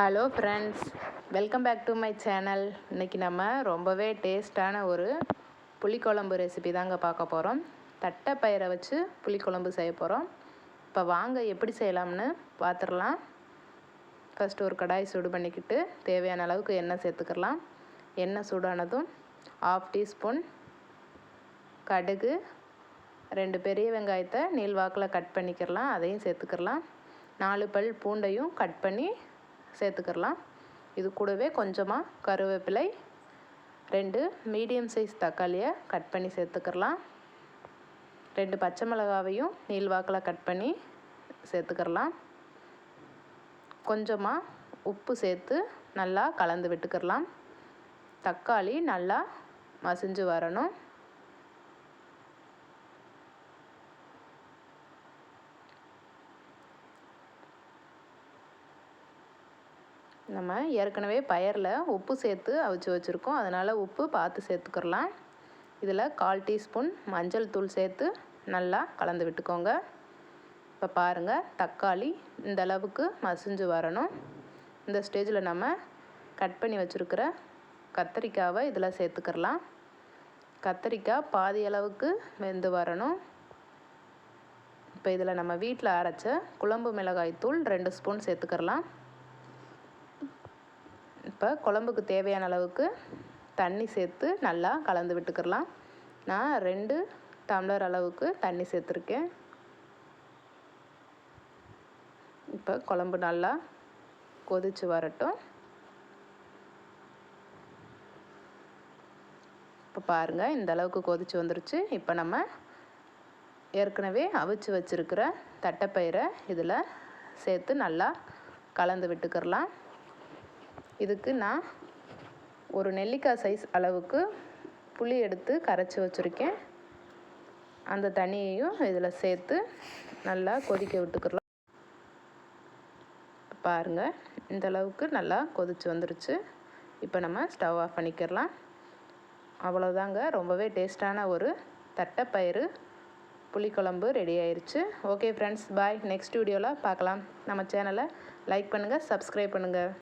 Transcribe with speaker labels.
Speaker 1: Hello friends welcome back to my channel இன்றைக்கி நம்ம ரொம்பவே டேஸ்டான ஒரு புளிக்குழம்பு ரெசிபி தாங்க பார்க்க போகிறோம் தட்டைப்பயிரை வச்சு புளிக்குழம்பு செய்ய போகிறோம் இப்போ வாங்க எப்படி செய்யலாம்னு பார்த்துடலாம் ஃபஸ்ட்டு ஒரு கடாய் சூடு பண்ணிக்கிட்டு தேவையான அளவுக்கு எண்ணெய் சேர்த்துக்கலாம். எண்ணெய் சூடானதும் ஆஃப் டீஸ்பூன் கடுகு ரெண்டு பெரிய வெங்காயத்தை நீள்வாக்கில் கட் பண்ணிக்கிறலாம் அதையும் சேர்த்துக்கிறலாம் நாலு பல் பூண்டையும் கட் பண்ணி சேர்த்துக்கிறலாம். இது கூடவே கொஞ்சமாக கருவேப்பிலை ரெண்டு மீடியம் சைஸ் தக்காளியை கட் பண்ணி சேர்த்துக்கிறலாம். ரெண்டு பச்சை மிளகாவையும் நீள்வாக்கில் கட் பண்ணி சேர்த்துக்கிறலாம். கொஞ்சமாக உப்பு சேர்த்து நல்லா கலந்து விட்டுக்கிறலாம். தக்காளி நல்லா மசிஞ்சு வரணும். நம்ம ஏற்கனவே பயரில் உப்பு சேர்த்து அவிச்சு வச்சுருக்கோம். அதனால் உப்பு பார்த்து சேர்த்துக்கிறலாம். இதில் கால் டீஸ்பூன் மஞ்சள் தூள் சேர்த்து நல்லா கலந்து விட்டுக்கோங்க. இப்போ பாருங்கள் தக்காளி இந்த அளவுக்கு மசிஞ்சு வரணும். இந்த ஸ்டேஜில் நம்ம கட் பண்ணி வச்சுருக்கிற கத்திரிக்காவை இதில் சேர்த்துக்கிறலாம். கத்திரிக்காய் பாதி அளவுக்கு வெந்து வரணும். இப்போ இதில் நம்ம வீட்டில் அரைச்ச குழம்பு மிளகாய் தூள் ரெண்டு ஸ்பூன் சேர்த்துக்கிறலாம். இப்போ குழம்புக்கு தேவையான அளவுக்கு தண்ணி சேர்த்து நல்லா கலந்து விட்டுக்கிறலாம் நான் ரெண்டு டம்ளர் அளவுக்கு தண்ணி சேர்த்துருக்கேன். இப்போ குழம்பு நல்லா கொதித்து வரட்டும். இப்போ பாருங்கள் இந்த அளவுக்கு கொதித்து வந்துருச்சு. இப்போ நம்ம ஏற்கனவே அவிச்சு வச்சுருக்கிற தட்டைப்பயிரை இதில் சேர்த்து நல்லா கலந்து விட்டுக்கிறலாம் இதுக்கு நான் ஒரு நெல்லிக்காய் சைஸ் அளவுக்கு புளி எடுத்து கரைச்சி வச்சுருக்கேன். அந்த தண்ணியையும் இதில் சேர்த்து நல்லா கொதிக்க விட்டுக்கலாம் பாருங்கள் இந்த அளவுக்கு நல்லா கொதிச்சு வந்துருச்சு. இப்போ நம்ம ஸ்டவ் ஆஃப் பண்ணிக்கிறலாம். அவ்வளோதாங்க ரொம்பவே டேஸ்டான ஒரு தட்டைப்பயிறு புளிக்குழம்பு ரெடி ஆயிடுச்சு ஓகே ஃப்ரெண்ட்ஸ் பாய் நெக்ஸ்ட் வீடியோவில் பார்க்கலாம் நம்ம சேனலை லைக் பண்ணுங்கள் சப்ஸ்கிரைப் பண்ணுங்கள்